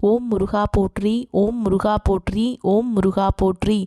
ஓம் முருகா போற்றி ஓம் முருகா போற்றி ஓம் முருகா போற்றி.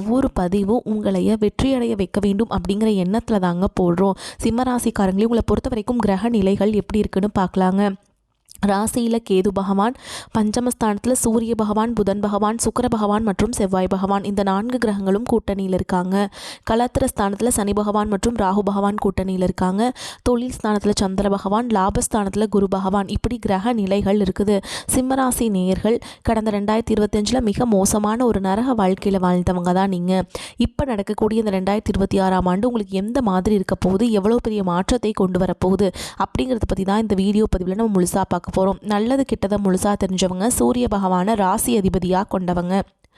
ஒவ்வொரு பதிவும் உங்களைய வெற்றியடைய வைக்க வேண்டும் அப்படிங்கிற எண்ணத்தில் தாங்க போடுறோம் சிம்மராசிக்காரங்களே உங்களை பொறுத்த வரைக்கும் கிரக நிலைகள் எப்படி இருக்குன்னு பார்க்கலாங்க. ராசியில் கேது பகவான் பஞ்சமஸ்தானத்தில் சூரிய பகவான் புதன் பகவான் சுக்கர பகவான் மற்றும் செவ்வாய் பகவான். இந்த நான்கு கிரகங்களும் கூட்டணியில் இருக்காங்க. கலாத்திர ஸ்தானத்தில் சனி பகவான் மற்றும் ராகு பகவான் கூட்டணியில் இருக்காங்க. தொழில் ஸ்தானத்தில் சந்திர பகவான் லாபஸ்தானத்தில் குரு பகவான். இப்படி கிரக நிலைகள் இருக்குது. சிம்மராசி நேயர்கள் கடந்த ரெண்டாயிரத்தி இருபத்தஞ்சில் மிக மோசமான ஒரு நரக வாழ்க்கையில் வாழ்ந்தவங்க தான் நீங்கள் இப்போ நடக்கக்கூடிய இந்த ரெண்டாயிரத்தி இருபத்தி ஆறாம் ஆண்டு உங்களுக்கு எந்த மாதிரி இருக்க போகுது? எவ்வளோ பெரிய மாற்றத்தை கொண்டு வரப்போகுது? அப்படிங்கிறத பற்றி தான் இந்த வீடியோ பதிவில் நம்ம முழுசாக பார்க்க போகிறோம் நல்லது கிட்டதை முழுசாக தெரிஞ்சவங்க சூரிய பகவானை ராசி அதிபதியாக கொண்டவங்க.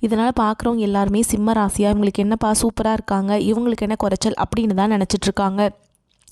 இதனால் பார்க்குறவங்க எல்லாருமே சிம்ம ராசியாக இவங்களுக்கு என்னப்பா சூப்பராக இருக்காங்க இவங்களுக்கு என்ன குறைச்சல் அப்படின்னு தான் நினச்சிட்ருக்காங்க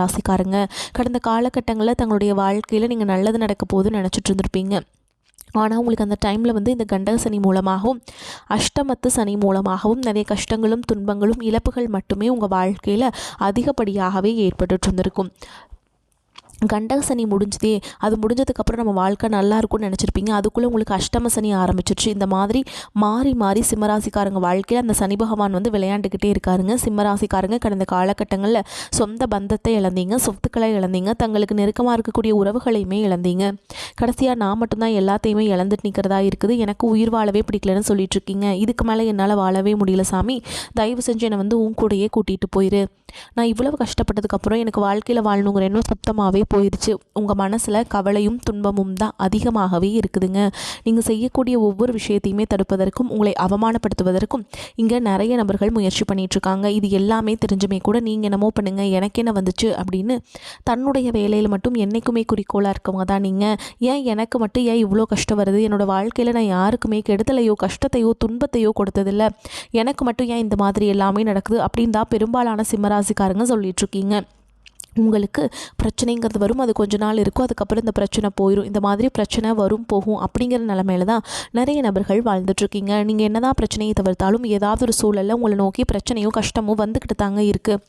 ராசிக்காரங்க. கடந்த காலகட்டங்களில் தங்களுடைய வாழ்க்கையில் நீங்கள் நல்லது நடக்க போகுதுன்னு நினச்சிட்டு இருந்திருப்பீங்க. ஆனால் உங்களுக்கு அந்த டைமில் வந்து இந்த கண்டக சனி மூலமாகவும் அஷ்டமத்து சனி மூலமாகவும் நிறைய கஷ்டங்களும் துன்பங்களும் இழப்புகள் மட்டுமே உங்கள் வாழ்க்கையில் அதிகப்படியாகவே ஏற்பட்டு இருந்திருக்கும். கண்டக சனி முடிஞ்சதே. அது முடிஞ்சதுக்கப்புறம் நம்ம வாழ்க்கை நல்லா இருக்கும்னு நினச்சிருப்பீங்க. அதுக்குள்ளே உங்களுக்கு அஷ்டம சனி ஆரம்பிச்சிருச்சு. இந்த மாதிரி மாறி மாறி சிம்மராசிக்காரங்க வாழ்க்கையில் அந்த சனி பகவான் வந்து விளையாண்டுக்கிட்டே இருக்காருங்க. சிம்மராசிக்காரங்க கடந்த காலகட்டங்களில் சொந்த பந்தத்தை இழந்தீங்க சொத்துக்களை இழந்தீங்க தங்களுக்கு நெருக்கமாக இருக்கக்கூடிய உறவுகளையுமே இழந்தீங்க. கடைசியாக நான் மட்டும்தான் எல்லாத்தையுமே இழந்துட்டு நிற்கிறதா இருக்குது. எனக்கு உயிர் வாழவே பிடிக்கலன்னு சொல்லிட்டு இருக்கீங்க இதுக்கு மேலே என்னால் வாழவே முடியல சாமி. தயவு செஞ்சு என்னை வந்து உன் கூடையே கூட்டிகிட்டு போயிரு. நான் இவ்வளவு கஷ்டப்பட்டதுக்கப்புறம் எனக்கு வாழ்க்கையில் வாழணுங்கிற எண்ணம் சுத்தமாகவே போயிடுச்சு உங்கள் மனசில் கவலையும் துன்பமும் தான் அதிகமாகவே இருக்குதுங்க. நீங்கள் செய்யக்கூடிய ஒவ்வொரு விஷயத்தையுமே தடுப்பதற்கும் உங்களை அவமானப்படுத்துவதற்கும் இங்கே நிறைய நபர்கள் முயற்சி பண்ணிகிட்ருக்காங்க இது எல்லாமே தெரிஞ்சுமே கூட நீங்கள் என்னமோ பண்ணுங்கள் எனக்கு என்ன வந்துச்சு அப்படின்னு தன்னுடைய வேலையில் மட்டும் என்றைக்குமே குறிக்கோளாக இருக்கவங்க தான் நீங்கள் ஏன் எனக்கு மட்டும் ஏன் இவ்வளோ கஷ்டம் வருது? என்னோடய வாழ்க்கையில் நான் யாருக்குமே கெடுதலையோ கஷ்டத்தையோ துன்பத்தையோ கொடுத்ததில்ல. எனக்கு மட்டும் ஏன் இந்த மாதிரி எல்லாமே நடக்குது அப்படின்னு தான் பெரும்பாலான சிம்மராசிக்காரங்க சொல்லிகிட்ருக்கீங்க உங்களுக்கு பிரச்சனைங்கிறது வரும். அது கொஞ்ச நாள் இருக்கும். அதுக்கப்புறம் இந்த பிரச்சனை போயிடும் இந்த மாதிரி பிரச்சனை வரும் போகும் அப்படிங்கிற நிலமையில தான் நிறைய நபர்கள் வாழ்ந்துட்டுருக்கீங்க. நீங்கள் என்ன தான் பிரச்சனையை தவிர்த்தாலும் ஏதாவது ஒரு சூழலில் உங்களை நோக்கி பிரச்சனையோ கஷ்டமோ வந்துக்கிட்டு தாங்க இருக்குது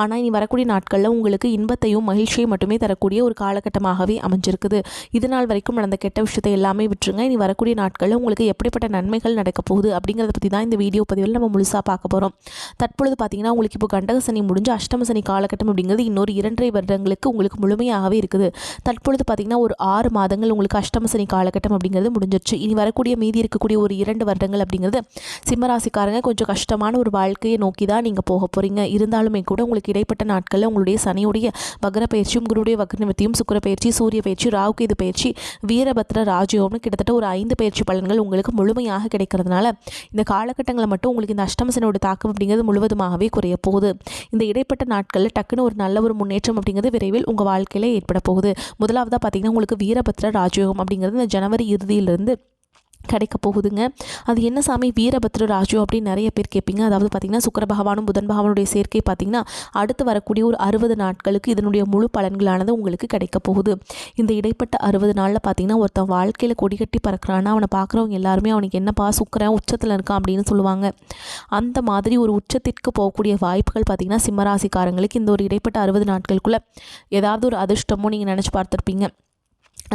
ஆனால் இனி வரக்கூடிய நாட்களில் உங்களுக்கு இன்பத்தையும் மகிழ்ச்சியும் மட்டுமே தரக்கூடிய ஒரு காலகட்டமாகவே அமைஞ்சிருக்குது. இது நாள் வரைக்கும் நடந்த கெட்ட விஷயத்தை எல்லாமே விட்டுருங்க. இனி வரக்கூடிய நாட்களில் உங்களுக்கு எப்படிப்பட்ட நன்மைகள் நடக்க போகுது அப்படிங்கிறத பற்றி தான் இந்த வீடியோ பதிவில் நம்ம முழுசாக பார்க்க போகிறோம் தற்பொழுது பார்த்தீங்கன்னா உங்களுக்கு இப்போ கண்டக சனி முடிஞ்சு அஷ்டம சனி காலகட்டம் அப்படிங்கிறது இன்னொரு இரண்டு இரண்டரை வருடங்களுக்கு உங்களுக்கு முழுமையாகவே இருக்குது. தற்பொழுது பார்த்திங்கன்னா ஒரு ஆறு மாதங்கள் உங்களுக்கு அஷ்டமசனி காலகட்டம் அப்படிங்கிறது முடிஞ்சிருச்சு. இனி வரக்கூடிய மீதி இருக்கக்கூடிய ஒரு இரண்டு வருடங்கள் அப்படிங்கிறது சிம்மராசிக்காரங்க கொஞ்சம் கஷ்டமான ஒரு வாழ்க்கையை நோக்கி தான் நீங்கள் போக போகிறீங்க இருந்தாலுமே கூட உங்களுக்கு இடைப்பட்ட நாட்களில் உங்களுடைய சனியுடைய வக்ர பயிற்சியும் குருடைய வக்ரநிவர்த்தியும் சுக்கர பயிற்சி சூரிய பயிற்சி ராவுகேது பயிற்சி வீரபத்ர ராஜயோகம்னு கிட்டத்தட்ட ஒரு ஐந்து பயிற்சி பலன்கள் உங்களுக்கு முழுமையாக கிடைக்கிறதுனால இந்த காலகட்டங்களில் மட்டும் உங்களுக்கு இந்த அஷ்டமசனோட தாக்கம் அப்படிங்கிறது முழுவதுமாகவே குறைய போகுது. இந்த இடைப்பட்ட நாட்களில் டக்குன்னு ஒரு நல்ல ஒரு முன்னேற்றம் அப்படிங்கிறது விரைவில் உங்கள் வாழ்க்கையில் ஏற்பட போகுது. முதலாவதாக பார்த்தீங்கன்னா உங்களுக்கு வீரபத்ர ராஜயோகம் அப்படிங்கிறது இந்த ஜனவரி இறுதியிலிருந்து கிடைக்க போகுதுங்க. அது என்ன சாமி? வீரபத்ர ராஜு அப்படின்னு நிறைய பேர் கேட்பீங்க. அதாவது பார்த்திங்கன்னா சுக்கர பகவானும் புதன் பகவானுடைய சேர்க்கை பார்த்திங்கன்னா அடுத்து வரக்கூடிய ஒரு அறுபது நாட்களுக்கு இதனுடைய முழு பலன்களானது உங்களுக்கு கிடைக்க போகுது. இந்த இடைப்பட்ட அறுபது நாளில் பார்த்திங்கன்னா ஒருத்தன் வாழ்க்கையில் கொடிகட்டி பறக்கிறான்னா அவனை பார்க்குறவங்க எல்லாருமே அவனுக்கு என்னப்பா சுக்கரன் உச்சத்தில் இருக்கான் அப்படின்னு சொல்லுவாங்க. அந்த மாதிரி ஒரு உச்சத்திற்கு போகக்கூடிய வாய்ப்புகள் பார்த்திங்கன்னா சிம்மராசிக்காரங்களுக்கு இந்த ஒரு இடைப்பட்ட அறுபது நாட்களுக்குள்ளே ஏதாவது ஒரு அதிர்ஷ்டமோ நீங்கள் நினச்சி பார்த்துருப்பீங்க.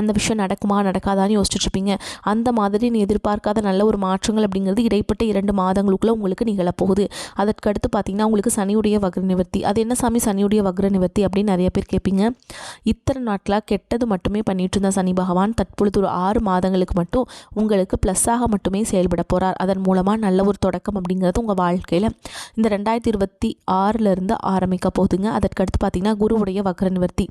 அந்த விஷயம் நடக்குமா நடக்காதான்னு யோசிச்சுட்ருப்பீங்க. அந்த மாதிரி நீ எதிர்பார்க்காத நல்ல ஒரு மாற்றங்கள் அப்படிங்கிறது இடைப்பட்ட இரண்டு மாதங்களுக்குள்ளே உங்களுக்கு நிகழப்போகுது. அதற்கடுத்து பார்த்திங்கன்னா உங்களுக்கு சனியுடைய வக்ர நிவர்த்தி. அது என்ன சாமி? சனியுடைய வக்ர நிவர்த்தி அப்படின்னு நிறைய பேர் கேட்பீங்க. இத்தனை நாட்களாக கெட்டது மட்டுமே பண்ணிட்டு இருந்த சனி பகவான் தற்பொழுது ஒரு ஆறு மாதங்களுக்கு மட்டும் உங்களுக்கு ப்ளஸ்ஸாக மட்டுமே செயல்பட போகிறார் அதன் மூலமாக நல்ல ஒரு தொடக்கம் அப்படிங்கிறது உங்கள் வாழ்க்கையில் இந்த ரெண்டாயிரத்தி இருபத்தி ஆறிலிருந்து ஆரம்பிக்க போகுதுங்க. அதற்கடுத்து பார்த்திங்கன்னா குருவுடைய வக்ர நிவர்த்தி.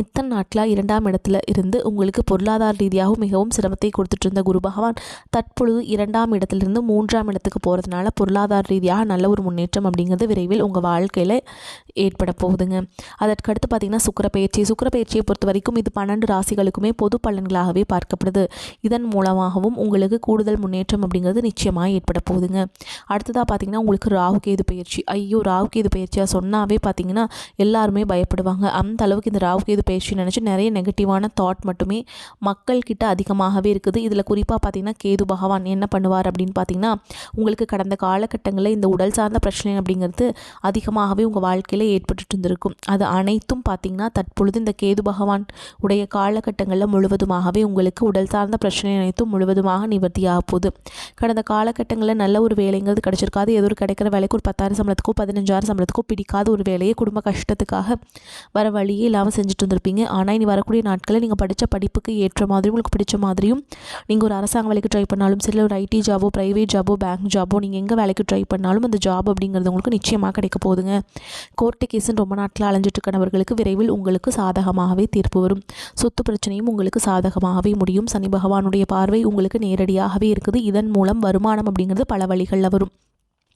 இத்தனை நாட்களாக இரண்டாம் இடத்துல இருந்து உங்களுக்கு பொருளாதார ரீதியாகவும் மிகவும் சிரமத்தை கொடுத்துட்டு இருந்த குரு பகவான் தற்பொழுது இரண்டாம் இடத்திலிருந்து மூன்றாம் இடத்துக்கு போகிறதுனால பொருளாதார ரீதியாக நல்ல ஒரு முன்னேற்றம் அப்படிங்கிறது விரைவில் உங்கள் வாழ்க்கையில் ஏற்பட போகுதுங்க. அதற்கடுத்து பார்த்திங்கன்னா சுக்கர பயிற்சி சுக்கர பயிற்சியை பொறுத்த வரைக்கும் இது பன்னெண்டு ராசிகளுக்குமே பொது பலன்களாகவே பார்க்கப்படுது. இதன் மூலமாகவும் உங்களுக்கு கூடுதல் முன்னேற்றம் அப்படிங்கிறது நிச்சயமாக ஏற்பட போகுதுங்க. அடுத்ததாக பார்த்திங்கன்னா உங்களுக்கு ராகுகேது பயிற்சி. ஐயோ ராகுகேது பயிற்சியாக சொன்னாவே பார்த்திங்கன்னா எல்லாருமே பயப்படுவாங்க. அந்த அளவுக்கு இந்த ராகுகேது இது பேசி நினச்சி நிறைய நெகட்டிவான தாட் மட்டுமே மக்கள்கிட்ட அதிகமாகவே இருக்குது. இதில் குறிப்பாக பார்த்திங்கன்னா கேது பகவான் என்ன பண்ணுவார் அப்படின்னு பார்த்திங்கன்னா உங்களுக்கு கடந்த காலகட்டங்களில் இந்த உடல் சார்ந்த பிரச்சனை அப்படிங்கிறது அதிகமாகவே உங்கள் வாழ்க்கையில் ஏற்பட்டு இருந்திருக்கும். அது அனைத்தும் பார்த்திங்கன்னா தற்பொழுது இந்த கேது பகவான் உடைய காலகட்டங்களில் முழுவதுமாகவே உங்களுக்கு உடல் சார்ந்த பிரச்சனை அனைத்தும் முழுவதுமாக நிவர்த்தியாக போகுது. கடந்த காலகட்டங்களில் நல்ல ஒரு வேலைங்கிறது கிடச்சிருக்காது. ஏதோ ஒரு கிடைக்கிற வேலைக்கு ஒரு பத்தாயிரம் சம்பளத்துக்கோ பதினஞ்சாயிரம் சம்பளத்துக்கோ பிடிக்காத ஒரு வேலையை குடும்ப கஷ்டத்துக்காக வர வழியே இல்லாமல் செஞ்சுட்டு வந்திருப்பீங்க. ஆனால் இனி வரக்கூடிய நாட்களில் நீங்கள் படித்த படிப்புக்கு ஏற்ற மாதிரி உங்களுக்கு பிடிச்ச மாதிரியும் நீங்கள் ஒரு அரசாங்க வேலைக்கு ட்ரை பண்ணாலும் சரி ஒரு ஐடி ஜாபோ ப்ரைவேட் ஜாபோ பேங்க் ஜாபோ நீங்கள் எங்கே வேலைக்கு ட்ரை பண்ணாலும் அந்த ஜாப் அப்படிங்கிறது உங்களுக்கு நிச்சயமாக கிடைக்க போகுதுங்க. கோர்ட்டு கேஸுன்னு ரொம்ப நாட்டில் அலைஞ்சிட்டு இருக்கிறவர்களுக்கு விரைவில் உங்களுக்கு சாதகமாகவே தீர்ப்பு வரும். சொத்து பிரச்சனையும் உங்களுக்கு சாதகமாகவே முடியும். சனி பகவானுடைய பார்வை உங்களுக்கு நேரடியாகவே இருக்குது. இதன் மூலம் வருமானம் அப்படிங்கிறது பல வழிகளில் வரும்.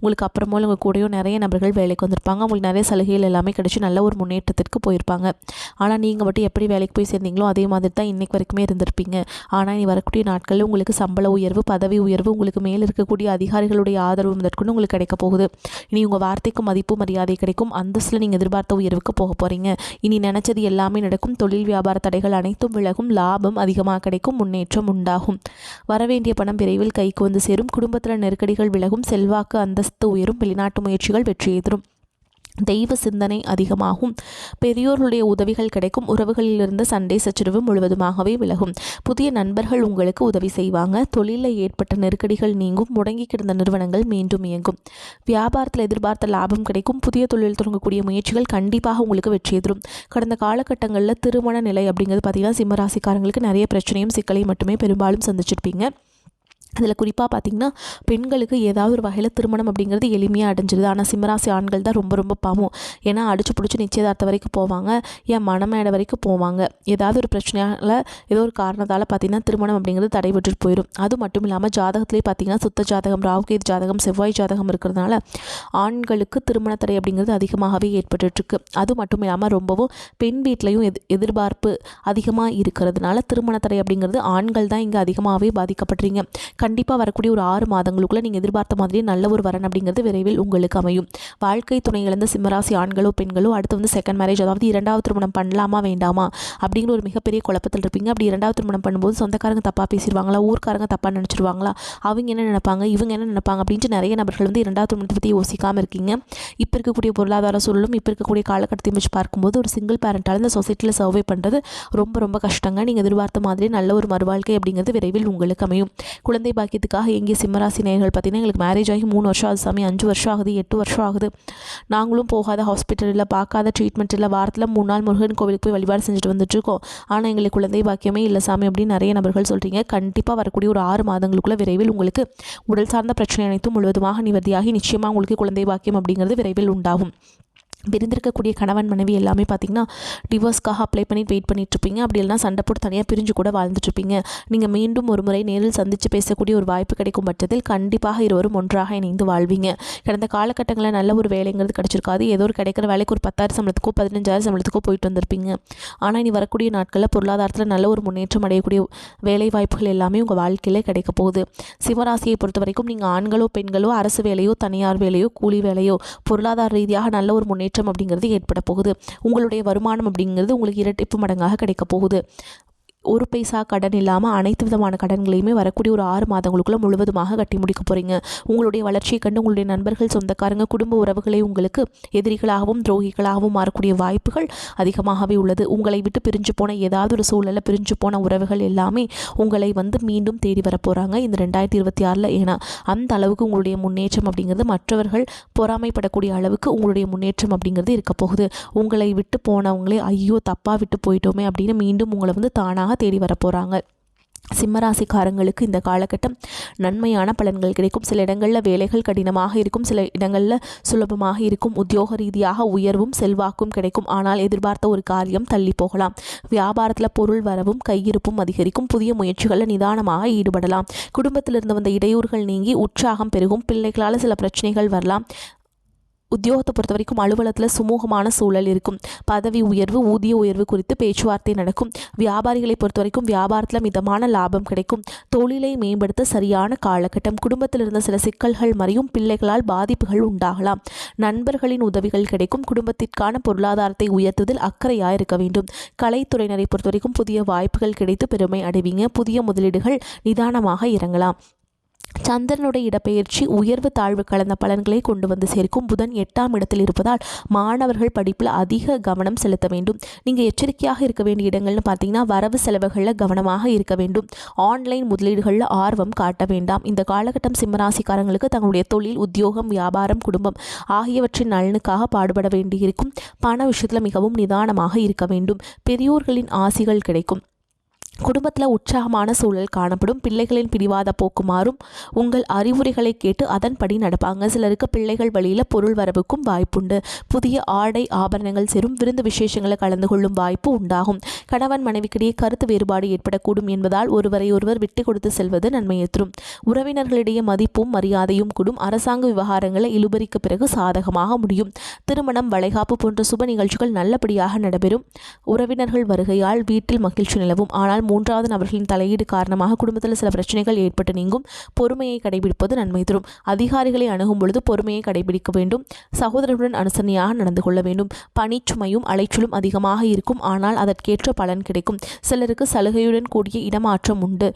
உங்களுக்கு அப்புறமா உங்கள் கூடயும் நிறைய நபர்கள் வேலைக்கு வந்திருப்பாங்க. அவங்களுக்கு நிறைய சலுகைகள் எல்லாமே கிடச்சி நல்ல ஒரு முன்னேற்றத்திற்கு போயிருப்பாங்க. ஆனால் நீங்கள் மட்டும் எப்படி வேலைக்கு போய் சேர்ந்தீங்களோ அதே மாதிரி தான் இன்றைக்கு வரைக்குமே இருந்திருப்பீங்க. ஆனால் இனி வரக்கூடிய நாட்களில் உங்களுக்கு சம்பள உயர்வு பதவி உயர்வு உங்களுக்கு மேலே இருக்கக்கூடிய அதிகாரிகளுடைய ஆதரவு முதற்கொண்டு உங்களுக்கு கிடைக்க போகுது. இனி உங்கள் வார்த்தைக்கு மதிப்பு மரியாதை கிடைக்கும். அந்தஸ்தில் நீங்கள் எதிர்பார்த்த உயர்வுக்கு போக போகிறீங்க இனி நினச்சது எல்லாமே நடக்கும். தொழில் வியாபார தடைகள் அனைத்தும் விலகும். லாபம் அதிகமாக கிடைக்கும். முன்னேற்றம் உண்டாகும். வரவேண்டிய பணம் விரைவில் கைக்கு வந்து சேரும். குடும்பத்தில் நெருக்கடிகள் விலகும். செல்வாக்கு அந்தஸ்து அந்தஸ்து உயரும் வெளிநாட்டு முயற்சிகள் வெற்றியை தரும் தெய்வ சிந்தனை அதிகமாகும். பெரியோர்களுடைய உதவிகள் கிடைக்கும். உறவுகளிலிருந்து சண்டை சச்சரவு முழுவதுமாகவே விலகும். புதிய நண்பர்கள் உங்களுக்கு உதவி செய்வாங்க. தொழிலில் ஏற்பட்ட நெருக்கடிகள் நீங்கும். முடங்கி கிடந்த நிறுவனங்கள் மீண்டும் இயங்கும். வியாபாரத்தில் எதிர்பார்த்த லாபம் கிடைக்கும். புதிய தொழில் தொடங்கக்கூடிய முயற்சிகள் கண்டிப்பாக உங்களுக்கு வெற்றி தரும் கடந்த காலகட்டங்களில் திருமண நிலை அப்படிங்கிறது பார்த்திங்கன்னா சிம்மராசிக்காரங்களுக்கு நிறைய பிரச்சனையும் சிக்கலையும் மட்டுமே பெரும்பாலும் சந்திச்சிருப்பீங்க. அதில் குறிப்பாக பார்த்திங்கன்னா பெண்களுக்கு ஏதாவது ஒரு வகையில் திருமணம் அப்படிங்கிறது எளிமையாக அடைஞ்சிருது. ஆனால் சிம்மராசி ஆண்கள் தான் ரொம்ப ரொம்ப பாவம். ஏன்னா அடிச்சு பிடிச்சி நிச்சயதார்த்தம் வரைக்கும் போவாங்க. ஏன் மனமேடை வரைக்கும் போவாங்க. ஏதாவது ஒரு பிரச்சனையால் ஏதோ ஒரு காரணத்தால் பார்த்திங்கன்னா திருமணம் அப்படிங்கிறது தடைபட்டு போயிடும் அது மட்டும் இல்லாமல் ஜாதகத்திலே பார்த்திங்கன்னா சுத்த ஜாதகம் ராகுகேது ஜாதகம் செவ்வாய் ஜாதகம் இருக்கிறதுனால ஆண்களுக்கு திருமண தடை அப்படிங்கிறது அதிகமாகவே ஏற்பட்டுருக்கு அது மட்டும் இல்லாமல் ரொம்பவும் பெண் வீட்லேயும் எது எதிர்பார்ப்பு அதிகமாக இருக்கிறதுனால திருமண தடை அப்படிங்கிறது ஆண்கள் தான் இங்கே அதிகமாகவே பாதிக்கப்படுறீங்க கண்டிப்பாக வரக்கூடிய ஒரு ஆறு மாதங்களுக்குள்ளே நீங்கள் எதிர்பார்த்த மாதிரியே நல்ல ஒரு வரன் அப்படிங்கிறது விரைவில் உங்களுக்கு அமையும். வாழ்க்கை துணை இழந்த சிம்மராசி ஆண்களோ பெண்களோ அடுத்து வந்து செகண்ட் மேரேஜ் அதாவது இரண்டாவது திருமணம் பண்ணலாமா வேண்டாமா அப்படிங்கிற ஒரு மிகப்பெரிய குழப்பத்தில் இருப்பீங்க. அப்படி இரண்டாவது திருமணம் பண்ணும்போது சொந்தக்காரங்க தப்பாக பேசிடுவாங்களா ஊர்க்காரங்க தப்பாக நினச்சிருவாங்களா அவங்க என்ன நினைப்பாங்க இவங்க என்ன நினைப்பாங்க அப்படின்ட்டு நிறைய நபர்கள் வந்து இரண்டாவது திருமணத்தை பற்றி யோசிக்காமல் இருக்கீங்க. இப்போ இருக்கக்கூடிய பொருளாதார சூழலும் இப்போ இருக்கக்கூடிய காலகட்டத்தையும் வச்சு பார்க்கும்போது ஒரு சிங்கிள் பேரண்டால் இந்த சொசைட்டியில் சர்வே பண்ணுறது ரொம்ப ரொம்ப கஷ்டங்க. நீங்கள் எதிர்பார்த்த மாதிரி நல்ல ஒரு மறுவாழ்க்கை அப்படிங்கிறது விரைவில் உங்களுக்கு அமையும். குழந்தை குழந்தை பாக்கியத்துக்காக எங்கே சிம்மராசி நேர்கள் பார்த்தீங்கன்னா எங்களுக்கு மேரேஜ் ஆகி மூணு வருஷம் ஆகுது சாமி. அஞ்சு வருஷம் ஆகுது எட்டு வருஷம் ஆகுது. நாங்களும் போகாத ஹாஸ்பிட்டலில் பார்க்காத ட்ரீட்மெண்ட் இல்லை வாரத்தில் மூணு நாள் முருகன் கோவிலுக்கு போய் வழிபாடு செஞ்சுட்டு வந்துட்டுருக்கோம் ஆனால் எங்களுக்கு குழந்தை பாக்கியமே இல்லை சாமி அப்படின்னு நிறைய நபர்கள் சொல்கிறீங்க கண்டிப்பாக வரக்கூடிய ஒரு ஆறு மாதங்களுக்குள்ள விரைவில் உங்களுக்கு உடல் சார்ந்த பிரச்சனை அனைத்தும் முழுவதுமாக நிவர்த்தியாகி நிச்சயமாக உங்களுக்கு குழந்தை பாக்கியம் அப்படிங்கிறது விரைவில் உண்டாகும். பிரிந்திருக்கக்கூடிய கணவன் மனைவி எல்லாமே பார்த்தீங்கன்னா டிவோர்ஸ்க்காக அப்ளை பண்ணி வெயிட் பண்ணிட்டுருப்பீங்க அப்படி இல்லைனா சண்டை போட்டு தனியாக பிரிஞ்சு கூட வாழ்ந்துட்டுருப்பீங்க நீங்கள் மீண்டும் ஒரு முறை நேரில் சந்தித்து பேசக்கூடிய ஒரு வாய்ப்பு கிடைக்கும் பட்சத்தில் கண்டிப்பாக இருவரும் ஒன்றாக இணைந்து வாழ்வீங்க. கடந்த காலகட்டங்களில் நல்ல ஒரு வேலைங்கிறது கிடச்சிருக்காது. ஏதோ ஒரு கிடைக்கிற வேலைக்கு ஒரு பத்தாயிரம் சம்பளத்துக்கோ பதினஞ்சாயிரம் சம்பளத்துக்கோ போயிட்டு வந்திருப்பீங்க. ஆனால் இனி வரக்கூடிய நாட்களில் பொருளாதாரத்தில் நல்ல ஒரு முன்னேற்றம் அடையக்கூடிய வேலை வாய்ப்புகள் எல்லாமே உங்கள் வாழ்க்கையில் கிடைக்க போகுது. சிவராசியை பொறுத்த வரைக்கும் நீங்கள் ஆண்களோ பெண்களோ அரசு வேலையோ தனியார் வேலையோ கூலி வேலையோ பொருளாதார ரீதியாக நல்ல ஒரு முன்னேற்றம் முன்னேற்றம் அப்படிங்கிறது ஏற்பட போகுது. உங்களுடைய வருமானம் அப்படிங்கிறது உங்களுக்கு இரட்டிப்பு மடங்காக கிடைக்க போகுது. ஒரு பைசா கடன் இல்லாமல் அனைத்து விதமான கடன்களையுமே வரக்கூடிய ஒரு ஆறு மாதங்களுக்குள்ளே முழுவதுமாக கட்டி முடிக்க போகிறீங்க உங்களுடைய வளர்ச்சியை கண்டு உங்களுடைய நண்பர்கள் சொந்தக்காரங்க குடும்ப உறவுகளை உங்களுக்கு எதிரிகளாகவும் துரோகிகளாகவும் மாறக்கூடிய வாய்ப்புகள் அதிகமாகவே உள்ளது. உங்களை விட்டு பிரிஞ்சு போன ஏதாவது ஒரு சூழலில் பிரிஞ்சு போன உறவுகள் எல்லாமே உங்களை வந்து மீண்டும் தேடி வர போகிறாங்க இந்த ரெண்டாயிரத்தி இருபத்தி ஆறில். ஏன்னா அந்த அளவுக்கு உங்களுடைய முன்னேற்றம் அப்படிங்கிறது மற்றவர்கள் பொறாமைப்படக்கூடிய அளவுக்கு உங்களுடைய முன்னேற்றம் அப்படிங்கிறது இருக்க போகுது. உங்களை விட்டு போனவங்களே ஐயோ தப்பாக விட்டு போயிட்டோமே அப்படின்னு மீண்டும் உங்களை வந்து தானாக தேடி வரப்போகிறாங்க சிம்மராசிக்காரங்களுக்கு இந்த காலகட்டம் நன்மையான பலன்கள் கிடைக்கும். சில இடங்களில் வேலைகள் கடினமாக இருக்கும். சில இடங்களில் சுலபமாக இருக்கும். உத்தியோக ரீதியாக உயர்வும் செல்வாக்கும் கிடைக்கும். ஆனால் எதிர்பார்த்த ஒரு காரியம் தள்ளி போகலாம். வியாபாரத்தில் பொருள் வரவும் கையிருப்பும் அதிகரிக்கும். புதிய முயற்சிகளில் நிதானமாக ஈடுபடலாம். குடும்பத்திலிருந்து வந்த இடையூறுகள் நீங்கி உற்சாகம் பெருகும். பிள்ளைகளால் சில பிரச்சனைகள் வரலாம். உத்தியோகத்தை பொறுத்த வரைக்கும் அலுவலகத்தில் சுமூகமான சூழல் இருக்கும். பதவி உயர்வு ஊதிய உயர்வு குறித்து பேச்சுவார்த்தை நடக்கும். வியாபாரிகளை பொறுத்த வரைக்கும் வியாபாரத்தில் மிதமான லாபம் கிடைக்கும். தொழிலை மேம்படுத்த சரியான காலகட்டம் குடும்பத்தில் இருந்த சில சிக்கல்கள் மறையும் பிள்ளைகளால் பாதிப்புகள் உண்டாகலாம். நண்பர்களின் உதவிகள் கிடைக்கும். குடும்பத்திற்கான பொருளாதாரத்தை உயர்த்துவதில் அக்கறையாக இருக்க வேண்டும். கலைத்துறையினரை பொறுத்த வரைக்கும் புதிய வாய்ப்புகள் கிடைத்து பெருமை அடைவீங்க. புதிய முதலீடுகள் நிதானமாக இறங்கலாம். சந்திரனுடைய இடப்பெயர்ச்சி உயர்வு தாழ்வு கலந்த பலன்களை கொண்டு வந்து சேர்க்கும் புதன் எட்டாம் இடத்தில் இருப்பதால் மாணவர்கள் படிப்பில் அதிக கவனம் செலுத்த வேண்டும். நீங்கள் எச்சரிக்கையாக இருக்க வேண்டிய இடங்கள்னு பார்த்தீங்கன்னா வரவு செலவுகளில் கவனமாக இருக்க வேண்டும். ஆன்லைன் முதலீடுகளில் ஆர்வம் காட்ட வேண்டாம். இந்த காலகட்டம் சிம்மராசிக்காரங்களுக்கு தங்களுடைய தொழில் உத்தியோகம் வியாபாரம் குடும்பம் ஆகியவற்றின் நலனுக்காக பாடுபட வேண்டியிருக்கும். பண விஷயத்தில் மிகவும் நிதானமாக இருக்க வேண்டும். பெரியோர்களின் ஆசிகள் கிடைக்கும். குடும்பத்தில் உற்சாகமான சூழல் காணப்படும். பிள்ளைகளின் பிடிவாத போக்குமாறும் உங்கள் அறிவுரைகளை கேட்டு அதன்படி நடப்பாங்க. சிலருக்கு பிள்ளைகள் வழியில் பொருள் வரவுக்கும் வாய்ப்புண்டு. புதிய ஆடை ஆபரணங்கள் சேரும். விருந்து விசேஷங்களை கலந்து கொள்ளும் வாய்ப்பு உண்டாகும். கணவன் மனைவிக்கிடையே கருத்து வேறுபாடு ஏற்படக்கூடும் என்பதால் ஒருவரை ஒருவர் விட்டு கொடுத்து செல்வது நன்மையை தரும் உறவினர்களிடையே மதிப்பும் மரியாதையும் கூடும். அரசாங்க விவகாரங்களை இழுபறிக்கு பிறகு சாதகமாக முடியும். திருமணம் வளைகாப்பு போன்ற சுப நிகழ்ச்சிகள் நல்லபடியாக நடைபெறும். உறவினர்கள் வருகையால் வீட்டில் மகிழ்ச்சி நிலவும். ஆனால் மூன்றாவது நபர்களின் தலையீடு காரணமாக குடும்பத்தில் சில பிரச்சனைகள் ஏற்பட்டு நீங்கும். பொறுமையை கடைபிடிப்பது நன்மை தரும். அதிகாரிகளை அணுகும் பொழுது பொறுமையை கடைபிடிக்க வேண்டும். சகோதரர்களுடன் அனுசரணையாக நடந்து கொள்ள வேண்டும். பணிச்சுமையும் அலைச்சலும் அதிகமாக இருக்கும். ஆனால் அதற்கேற்ற பலன் கிடைக்கும். சிலருக்கு சலுகையுடன் கூடிய இடமாற்றம் உண்டு.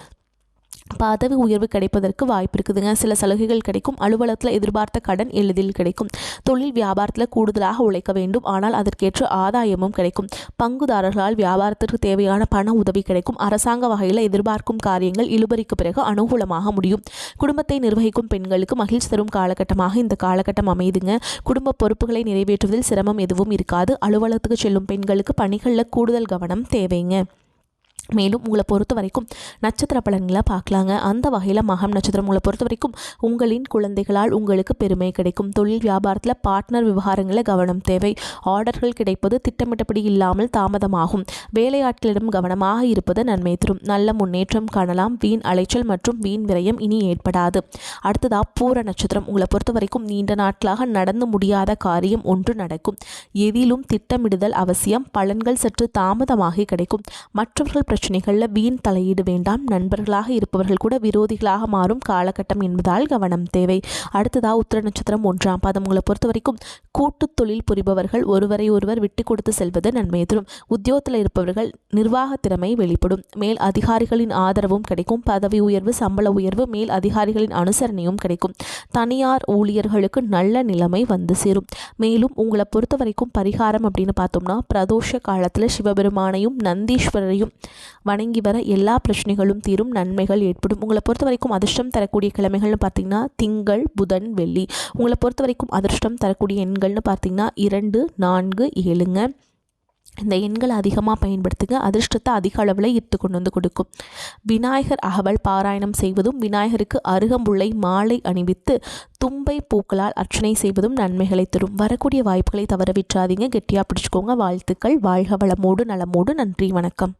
பதவி உயர்வு கிடைப்பதற்கு வாய்ப்பு இருக்குதுங்க. சில சலுகைகள் கிடைக்கும். அலுவலகத்தில் எதிர்பார்த்த கடன் எளிதில் கிடைக்கும். தொழில் வியாபாரத்தில் கூடுதலாக உழைக்க வேண்டும். ஆனால் அதற்கேற்ற ஆதாயமும் கிடைக்கும். பங்குதாரர்களால் வியாபாரத்திற்கு தேவையான பண உதவி கிடைக்கும். அரசாங்க வகையில் எதிர்பார்க்கும் காரியங்கள் இழுபறிக்கு பிறகு அனுகூலமாக முடியும். குடும்பத்தை நிர்வகிக்கும் பெண்களுக்கு மகிழ்ச்சி தரும் காலகட்டமாக இந்த காலகட்டம் அமைதுங்க. குடும்ப பொறுப்புகளை நிறைவேற்றுவதில் சிரமம் எதுவும் இருக்காது. அலுவலகத்துக்கு செல்லும் பெண்களுக்கு பணிகளில் கூடுதல் கவனம் தேவைங்க. மேலும் உங்களை பொறுத்த வரைக்கும் நட்சத்திர பலன்களை பார்க்கலாங்க. அந்த வகையில் மகம் நட்சத்திரம் உங்களை பொறுத்த வரைக்கும் உங்களின் குழந்தைகளால் உங்களுக்கு பெருமை கிடைக்கும். தொழில் வியாபாரத்தில் பார்ட்னர் விவகாரங்களில் கவனம் தேவை. ஆர்டர்கள் கிடைப்பது திட்டமிட்டபடி இல்லாமல் தாமதமாகும். வேலையாட்களிடம் கவனமாக இருப்பது நன்மை தரும். நல்ல முன்னேற்றம் காணலாம். வீண் அலைச்சல் மற்றும் வீண் விரயம் இனி ஏற்படாது. அடுத்ததா பூர நட்சத்திரம். உங்களை பொறுத்த வரைக்கும் நீண்ட நாட்களாக நடந்து முடியாத காரியம் ஒன்று நடக்கும். எதிலும் திட்டமிடுதல் அவசியம். பலன்கள் சற்று தாமதமாகி கிடைக்கும். மற்றவர்கள் பிரச்சனைகளில் வீண் தலையீடு வேண்டாம். நண்பர்களாக இருப்பவர்கள் கூட விரோதிகளாக மாறும் காலகட்டம் என்பதால் கவனம் தேவை. அடுத்ததாக உத்திர நட்சத்திரம் ஒன்றாம் பாதம். உங்களை பொறுத்த வரைக்கும் கூட்டு தொழில் புரிபவர்கள் ஒருவரை ஒருவர் விட்டு கொடுத்து செல்வது நன்மையை தரும் உத்தியோகத்தில் இருப்பவர்கள் நிர்வாக திறமை வெளிப்படும். மேல் அதிகாரிகளின் ஆதரவும் கிடைக்கும். பதவி உயர்வு சம்பள உயர்வு மேல் அதிகாரிகளின் அனுசரணையும் கிடைக்கும். தனியார் ஊழியர்களுக்கு நல்ல நிலைமை வந்து சேரும். மேலும் உங்களை பொறுத்த வரைக்கும் பரிகாரம் அப்படின்னு பார்த்தோம்னா பிரதோஷ காலத்தில் சிவபெருமானையும் நந்தீஸ்வரரையும் வணங்கி வர எல்லா பிரச்சனைகளும் தீரும் நன்மைகள் ஏற்படும். உங்களை பொறுத்த வரைக்கும் அதிர்ஷ்டம் தரக்கூடிய கிழமைகள்னு பார்த்தீங்கன்னா திங்கள் புதன் வெள்ளி. உங்களை பொறுத்த வரைக்கும் அதிர்ஷ்டம் தரக்கூடிய எண்கள்னு பார்த்தீங்கன்னா இரண்டு நான்கு ஏழுங்க. இந்த எண்களை அதிகமாக பயன்படுத்துங்க. அதிர்ஷ்டத்தை அதிக அளவில் ஈர்த்து கொண்டு வந்து கொடுக்கும். விநாயகர் அகவல் பாராயணம் செய்வதும் விநாயகருக்கு அருகம்புள்ளை மாலை அணிவித்து தும்பை பூக்களால் அர்ச்சனை செய்வதும் நன்மைகளை தரும். வரக்கூடிய வாய்ப்புகளை தவற விற்றாதீங்க கெட்டியாக பிடிச்சிக்கோங்க. வாழ்த்துக்கள். வாழ்க வளமோடு நலமோடு. நன்றி. வணக்கம்.